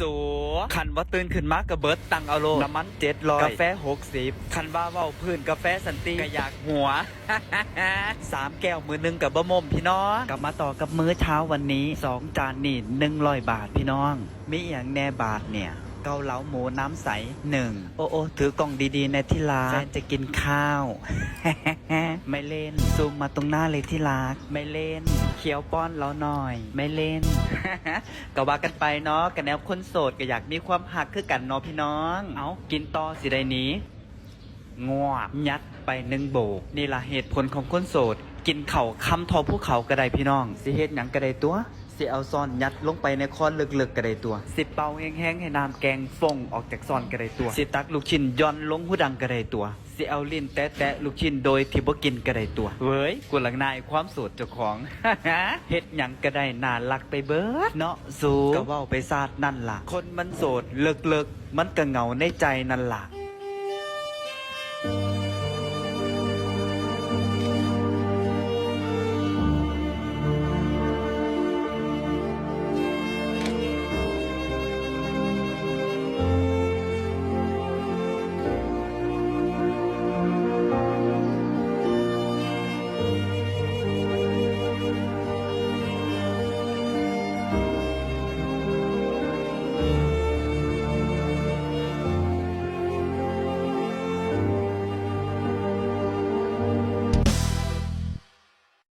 สูคันว่าตื่นขึ้นมากระเบิดตังเอาโลดน้ำมันเจ็ดร้อยกาแฟหกสิบคันว่าเว้าพื้นกาแฟสันติก็อยากหัวสามแก้วมือหนึงกับบะมมพี่น้องกลับมาต่อกับมื้อเช้าวันนี้สองจานนี่หนึ่งร้อยบาทพี่น้อง มีอย่างแน่บาทเนี่ยเกาเหลาหมูน้ำใสหนึ่งโอ้โอถือกล่องดีๆ ในที่รักแฟนจะกินข้าว ไม่เล่น ซูมมาตรงหน้าเลยที่รัก ไม่เล่น เคี้ยวป้อนแล้วหน่อย ไม่เล่น ก็ว่ากันไปเนาะกันแนวคนโสดก็อยากมีความหักคือกันเนาะพี่น้อง เอากินต่อสิได้หนี้งวบยัดไปหนึ่งโบกนี่ล่ะเหตุผลของคนโสด กินเข่าวคำทอภูเขาก็ได้พี่น้องสิเฮ็ดหยังก็ได้ตัว สิเอาซ่อนยัดลงไปในคอนลึกๆก็ได้ตัว สิเป่าแห้งๆให้น้ำแกงฟงออกจากซ่อนก็ได้ตัว สิตักลูกชิ้นย่อนลงหูดังก็ได้ตัว สิเอาลิ้นแตะๆลูกชิ้นโดยที่บ่กินก็ได้ตัวเว้ยกูหลังนายความโสดเจ้าของ เฮ็ดหยังก็ได้น่ารักไปเบิดเนาะสูก็เว้าไปซาดนั่นล่ะ คนมันโสดเลิกๆมันก็เหงาในใจนั่นล่ะ